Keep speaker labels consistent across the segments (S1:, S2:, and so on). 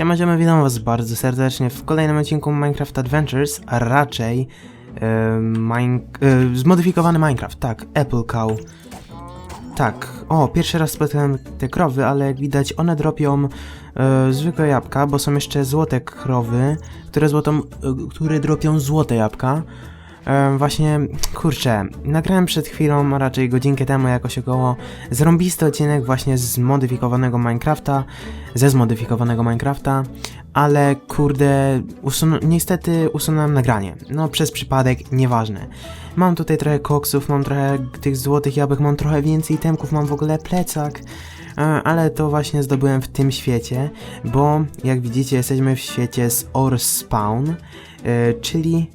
S1: Siema, siema, witam was bardzo serdecznie w kolejnym odcinku Minecraft Adventures, a raczej e, mine, e, zmodyfikowany Minecraft, tak, Apple Cow. Tak, o, pierwszy raz spotkałem te krowy, ale jak widać one dropią e, zwykłe jabłka, bo są jeszcze złote krowy, które, złotą, e, które dropią złote jabłka. Właśnie, kurczę, nagrałem przed chwilą, a raczej godzinkę temu jakoś około zrąbisty odcinek właśnie z modyfikowanego Minecrafta, ze zmodyfikowanego Minecrafta, ale kurde, usun- niestety usunąłem nagranie. No przez przypadek, nieważne. Mam tutaj trochę koksów, mam trochę tych złotych jabłek, mam trochę więcej temków, mam w ogóle plecak. E, Ale to właśnie zdobyłem w tym świecie, bo jak widzicie jesteśmy w świecie z Ore Spawn, e, czyli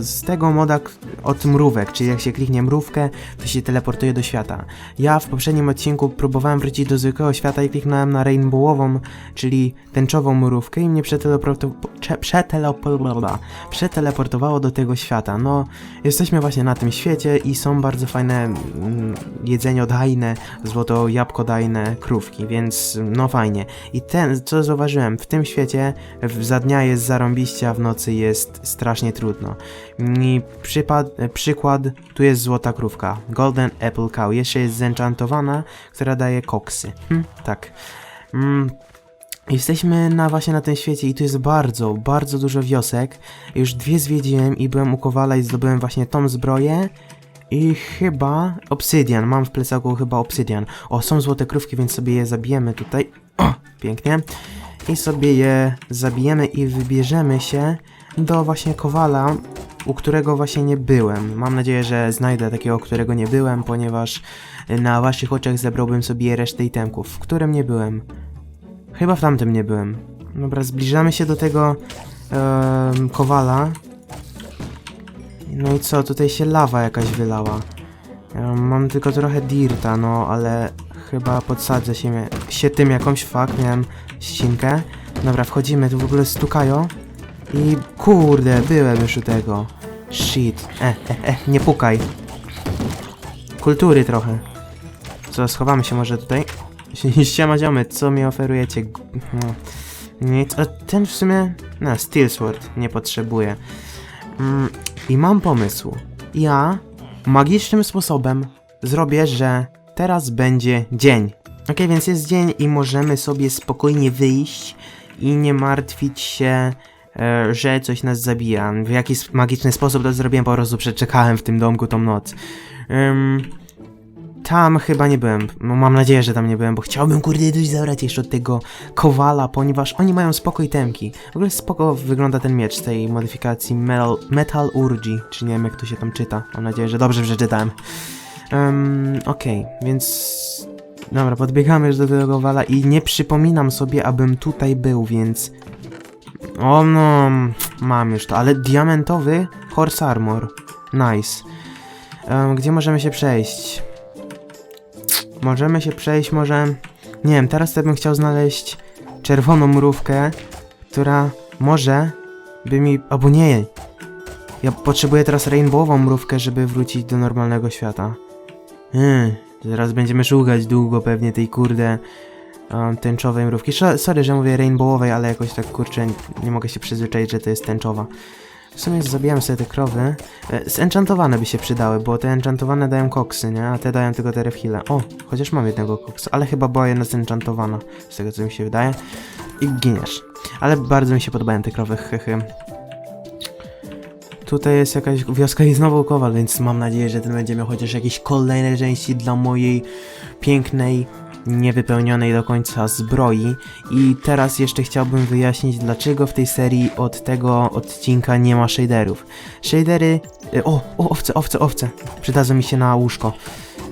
S1: z tego moda od mrówek, czyli jak się kliknie mrówkę, to się teleportuje do świata. Ja w poprzednim odcinku próbowałem wrócić do zwykłego świata i kliknąłem na rainbowową, czyli tęczową mrówkę i mnie przeteleporto- prze- przetelepo- przeteleportowało do tego świata. No, jesteśmy właśnie na tym świecie i są bardzo fajne mm, jedzeniodajne, złoto jabłkodajne krówki, więc no fajnie. I ten, co zauważyłem, w tym świecie w, za dnia jest zarąbiście, a w nocy jest strasznie trudno. I przypad, przykład, tu jest złota krówka, Golden Apple Cow, jeszcze jest zenchantowana, która daje koksy. Hm, tak. Mm, Jesteśmy na właśnie na tym świecie i tu jest bardzo, bardzo dużo wiosek. Już dwie zwiedziłem i byłem u Kowala i zdobyłem właśnie tą zbroję. I chyba obsydian, mam w plecaku chyba obsydian. O, są złote krówki, więc sobie je zabijemy tutaj. O, pięknie. I sobie je zabijemy i wybierzemy się do właśnie Kowala, u którego właśnie nie byłem. Mam nadzieję, że znajdę takiego, którego nie byłem, ponieważ na waszych oczach zebrałbym sobie resztę itemków, w którym nie byłem. Chyba w tamtym nie byłem. Dobra, zbliżamy się do tego em, kowala. No i co, tutaj się lawa jakaś wylała. Mam tylko trochę dirta, no ale chyba podsadzę się, się tym jakąś fakt, miałem ścinkę. Dobra, wchodzimy, tu w ogóle stukają. I kurde, byłem już u tego. Shit. E, e, e, nie pukaj. Kultury trochę. Co, schowamy się może tutaj? Siema ziomy, co mi oferujecie? No. Nic, a ten w sumie... No, Steel Sword nie potrzebuję. Mm, I mam pomysł. Ja magicznym sposobem zrobię, że teraz będzie dzień. Ok, więc jest dzień i możemy sobie spokojnie wyjść i nie martwić się, e, że coś nas zabija. W jaki s- magiczny sposób to zrobiłem, po prostu przeczekałem w tym domku tą noc. Ym, tam chyba nie byłem. No, mam nadzieję, że tam nie byłem, bo chciałbym kurde coś zabrać jeszcze od tego kowala, ponieważ oni mają spokój temki. W ogóle spoko wygląda ten miecz z tej modyfikacji Metal, Metal Urgi, czy nie wiem jak to się tam czyta. Mam nadzieję, że dobrze przeczytałem. Um, Okej, więc... Dobra, podbiegamy już do tego kowala i nie przypominam sobie, abym tutaj był, więc... O no, mam już to, ale diamentowy Horse Armor. Nice. Em, gdzie możemy się przejść? Możemy się przejść może... Nie wiem, teraz to bym chciał znaleźć czerwoną mrówkę, która może by mi... Albo nie. Ja potrzebuję teraz rainbowową mrówkę, żeby wrócić do normalnego świata. Hmm, zaraz będziemy szukać długo pewnie tej kurde um, tęczowej mrówki. Sorry, że mówię rainbowowej, ale jakoś tak kurczę nie mogę się przyzwyczaić, że to jest tęczowa. W sumie zabijam sobie te krowy. E, Zenchantowane by się przydały, bo te enchantowane dają koksy, nie? A te dają tylko te refile. O, chociaż mam jednego koksa, ale chyba była jedna zenchantowana, z tego co mi się wydaje. I giniesz. Ale bardzo mi się podobają te krowy, hehe. Tutaj jest jakaś wioska i znowu kowal, więc mam nadzieję, że ten będzie miał chociaż jakieś kolejne części dla mojej pięknej, niewypełnionej do końca zbroi. I teraz jeszcze chciałbym wyjaśnić, dlaczego w tej serii od tego odcinka nie ma shaderów. Shadery... y, O, o, owce, owce, owce. Przydadzą mi się na łóżko.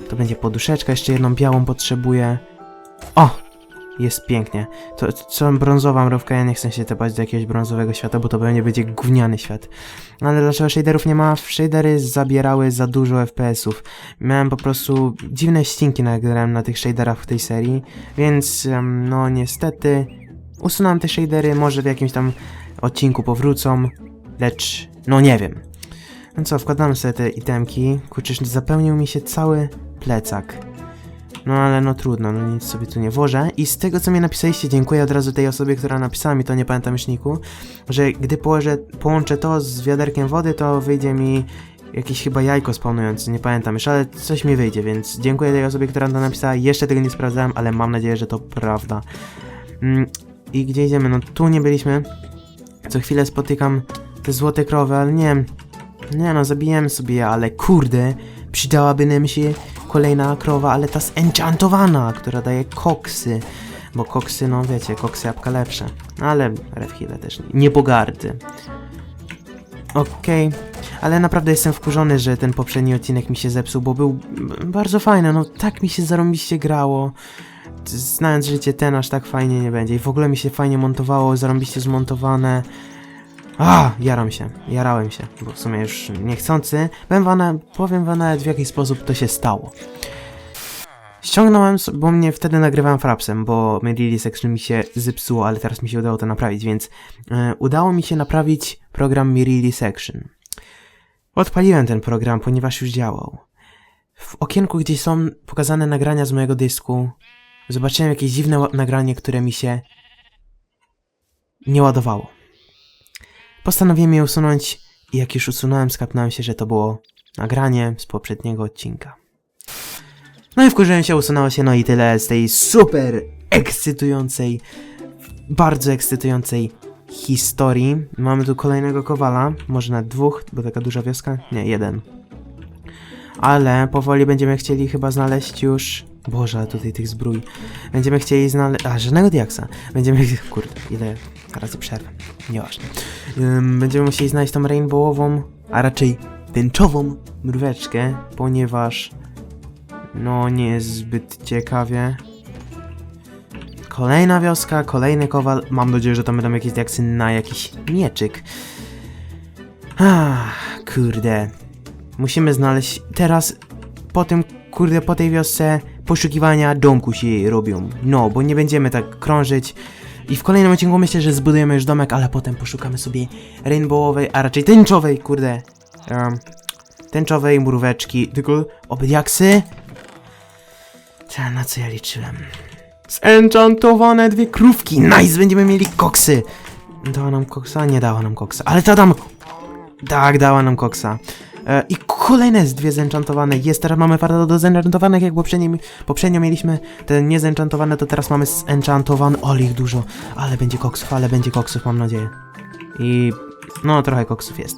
S1: To będzie poduszeczka, jeszcze jedną białą potrzebuję. O! Jest pięknie. To co brązowa mrówka, ja nie chcę się tepać do jakiegoś brązowego świata, bo to pewnie będzie gówniany świat. No ale dlaczego shaderów nie ma? Shadery zabierały za dużo FPS-ów. Miałem po prostu dziwne ścinki nagrałem na tych shaderach w tej serii, więc no niestety usunąłem te shadery, może w jakimś tam odcinku powrócą, lecz no nie wiem. No co, wkładamy sobie te itemki. Kurczę, zapełnił mi się cały plecak. No ale no trudno, no nic sobie tu nie włożę. I z tego co mi napisaliście, dziękuję od razu tej osobie, która napisała mi to, nie pamiętam już że gdy położę, połączę to z wiaderkiem wody, to wyjdzie mi jakieś chyba jajko spawnujące, nie pamiętam już, ale coś mi wyjdzie, więc dziękuję tej osobie, która to napisała. Jeszcze tego nie sprawdzałem, ale mam nadzieję, że to prawda. Mm, I gdzie idziemy? No tu nie byliśmy. Co chwilę spotykam te złote krowy, ale nie wiem. Nie no, zabijemy sobie je, ale kurde, przydałaby nam się kolejna krowa, ale ta zenchantowana, która daje koksy. Bo koksy, no wiecie, koksy jabłka lepsze. Ale Red Hill też nie, pogardy. Okej, ale naprawdę jestem wkurzony, że ten poprzedni odcinek mi się zepsuł, bo był bardzo fajny, no tak mi się zarąbiście grało. Znając życie ten aż tak fajnie nie będzie. I w ogóle mi się fajnie montowało, zarąbiście zmontowane. A, jaram się, jarałem się, bo w sumie już niechcący. Powiem wam, powiem wam nawet w jaki sposób to się stało. Ściągnąłem, bo mnie wtedy nagrywałem frapsem, bo Medley Section mi się zepsuło, ale teraz mi się udało to naprawić, więc e, udało mi się naprawić program Mirili Section. Odpaliłem ten program, ponieważ już działał. W okienku, gdzie są pokazane nagrania z mojego dysku, zobaczyłem jakieś dziwne nagranie, które mi się nie ładowało. Postanowiłem je usunąć i jak już usunąłem, skapnąłem się, że to było nagranie z poprzedniego odcinka. No i wkurzyłem się, usunęło się, no i tyle z tej super ekscytującej, bardzo ekscytującej historii. Mamy tu kolejnego kowala, może nawet dwóch, bo taka duża wioska? Nie, jeden. Ale powoli będziemy chcieli chyba znaleźć już... Boże, ale tutaj tych zbrój. Będziemy chcieli znaleźć... A, żadnego diaksa. Będziemy... Kurde, ile razy przerwę. Nieważne. Ym, będziemy musieli znaleźć tą rainbowową, a raczej tęczową mróweczkę, ponieważ... No, nie jest zbyt ciekawie. Kolejna wioska, kolejny kowal. Mam nadzieję, że to będą jakieś diaksy na jakiś mieczyk. Ah, kurde. Musimy znaleźć teraz po tym, kurde, po tej wiosce poszukiwania domku się robią. No, bo nie będziemy tak krążyć. I w kolejnym odcinku myślę, że zbudujemy już domek, ale potem poszukamy sobie rainbowowej, a raczej tęczowej, kurde. Um, tęczowej mróweczki. Tylko oby diaksy. Ta, na co ja liczyłem? Zenchantowane dwie krówki. Nice, będziemy mieli koksy. Dała nam koksa? Nie dała nam koksa. Ale ta dam... Tak, dała nam koksa. E, I kolejne z dwie zenchantowane. Jest, teraz mamy farta do zenchantowanych, jak poprzednio, poprzednio mieliśmy te niezenchantowane, to teraz mamy zenchantowane. Ole, ich dużo. Ale będzie koksów, ale będzie koksów, mam nadzieję. I... no, trochę koksów jest.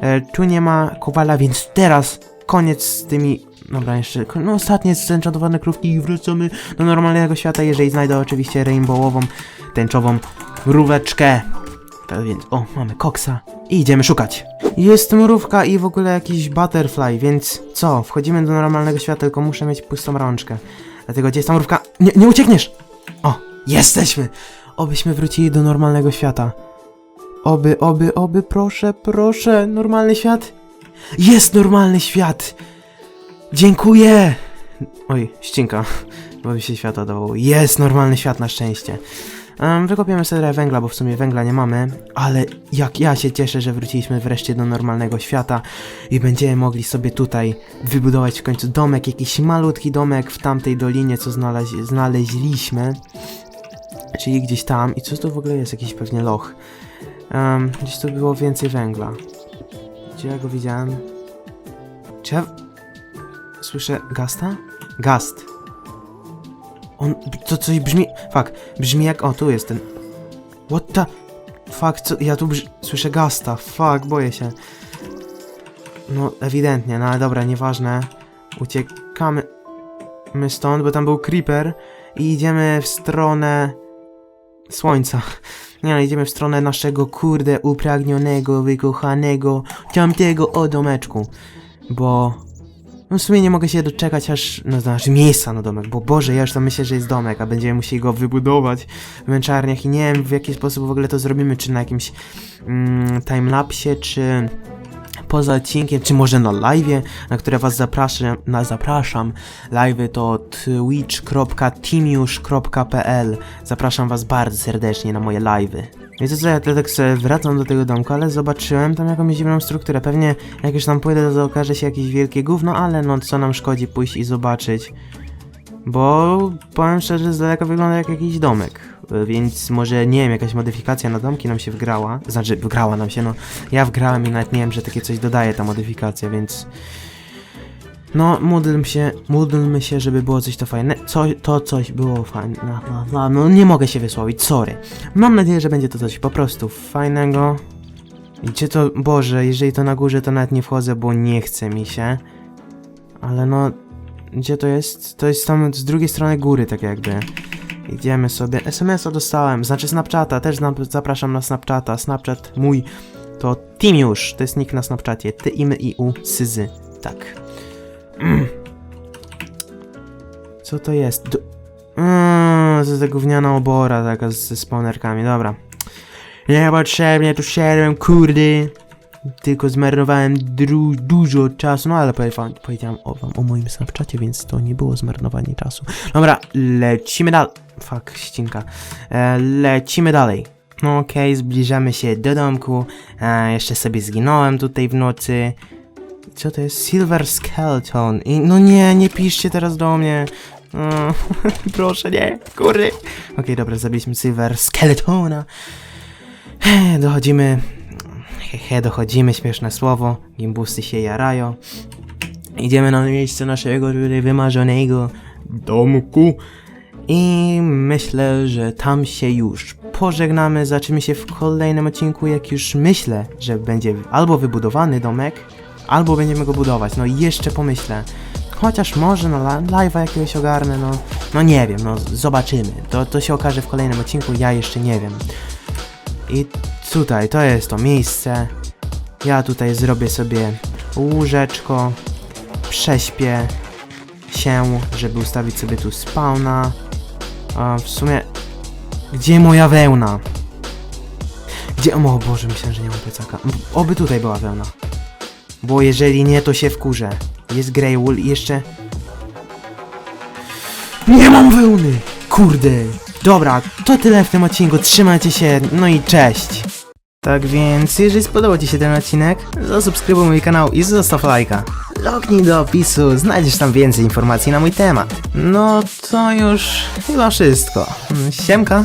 S1: E, tu nie ma kowala, więc teraz koniec z tymi... Dobra, jeszcze... No, ostatnie zenchantowane krówki i wracamy do normalnego świata, jeżeli znajdę oczywiście rainbowową, tęczową mróweczkę. Tak więc, o, mamy koksa i idziemy szukać. Jest mrówka i w ogóle jakiś butterfly, więc co? Wchodzimy do normalnego świata, tylko muszę mieć pustą rączkę. Dlatego gdzie jest ta mrówka? Nie, nie uciekniesz! O, jesteśmy! Obyśmy wrócili do normalnego świata. Oby, oby, oby, proszę, proszę, normalny świat? Jest normalny świat! Dziękuję! Oj, ścinka, bo mi się światło dało. Jest normalny świat na szczęście. Um, wykopiemy sobie węgla, bo w sumie węgla nie mamy, ale jak ja się cieszę, że wróciliśmy wreszcie do normalnego świata i będziemy mogli sobie tutaj wybudować w końcu domek, jakiś malutki domek w tamtej dolinie, co znaleź znaleźliśmy. Czyli gdzieś tam. I co to w ogóle jest? Jakiś pewnie loch. Um, gdzieś tu było więcej węgla. Gdzie ja go widziałem? Czy ja... Słyszę gasta? Gast. On, to coś brzmi, fuck, brzmi jak, o tu jest ten, what the, fuck, co, ja tu brz... słyszę gasta, fuck, boję się. No, ewidentnie, no ale dobra, nieważne, uciekamy my stąd, bo tam był creeper i idziemy w stronę słońca. Nie no, idziemy w stronę naszego, kurde, upragnionego, wykochanego, tamtego o domeczku, bo no w sumie nie mogę się doczekać aż, no znaczy miejsca na domek, bo Boże, ja już tam myślę, że jest domek, a będziemy musieli go wybudować w męczarniach i nie wiem w jaki sposób w ogóle to zrobimy, czy na jakimś mm, timelapsie, czy poza odcinkiem, czy może na live'ie, na które was zapraszam, na zapraszam. Live'y to twitch.timiusz.pl Zapraszam was bardzo serdecznie na moje live'y. Wiecie co, ja tak sobie wracam do tego domku, ale zobaczyłem tam jakąś dziwną strukturę. Pewnie jak już tam pójdę, to okaże się jakieś wielkie gówno, ale no co nam szkodzi pójść i zobaczyć. Bo powiem szczerze, z daleka wygląda jak jakiś domek. Y, Więc może, nie wiem, jakaś modyfikacja na domki nam się wgrała. Znaczy, wgrała nam się, no. Ja wgrałem i nawet nie wiem, że takie coś dodaje ta modyfikacja, więc... No, módlmy się, módlmy się, żeby było coś to fajne. Co, to coś było fajne. No, no, no, no, nie mogę się wysłowić, sorry. Mam nadzieję, że będzie to coś po prostu fajnego. I Gdzie to, Boże, jeżeli to na górze, to nawet nie wchodzę, bo nie chce mi się. Ale no, gdzie to jest? To jest tam z drugiej strony góry, tak jakby. Idziemy sobie. SMS-a dostałem, znaczy Snapchata, też zapraszam na Snapchata. Snapchat mój to Timiusz, to jest nick na Snapchacie. Ty, imy i u, syzy. Tak. Co to jest? Do... Mm, gówniana obora taka z- ze spawnerkami, dobra. Niepotrzebnie tu szedłem, kurde. Tylko zmarnowałem dużo czasu, no ale powiedziałem, powiedziałem o wam o moim Snapchacie, więc to nie było zmarnowanie czasu. Dobra, lecimy dalej. Fuck, ścinka. E, lecimy dalej. No okej, zbliżamy się do domku. E, jeszcze sobie zginąłem tutaj w nocy. Co to jest? Silver Skeleton. I, no nie, nie piszcie teraz do mnie. O, proszę, nie, kurde. Okej, dobra, zabiliśmy Silver Skeletona. Dochodzimy. Hehe, dochodzimy, śmieszne słowo. Gimbusy się jarają. Idziemy na miejsce naszego wymarzonego domku. I myślę, że tam się już pożegnamy. Zobaczymy się w kolejnym odcinku, jak już myślę, że będzie albo wybudowany domek, albo będziemy go budować. No i jeszcze pomyślę. Chociaż może la- live'a jakiegoś ogarnę, no, no nie wiem, no zobaczymy. To, to się okaże w kolejnym odcinku, ja jeszcze nie wiem. I tutaj, to jest to miejsce. Ja tutaj zrobię sobie łóżeczko, prześpię się, żeby ustawić sobie tu spawna. A w sumie, gdzie moja wełna? Gdzie, o Boże, myślałem, że nie mam plecaka. Oby tutaj była wełna. Bo jeżeli nie, to się wkurzę. Jest Grey Wool i jeszcze... Nie mam wełny! Kurde! Dobra, to tyle w tym odcinku. Trzymajcie się, no i cześć! Tak więc, jeżeli spodobał Ci się ten odcinek, zasubskrybuj mój kanał i zostaw lajka. Lognij do opisu, znajdziesz tam więcej informacji na mój temat. No to już chyba wszystko. Siemka!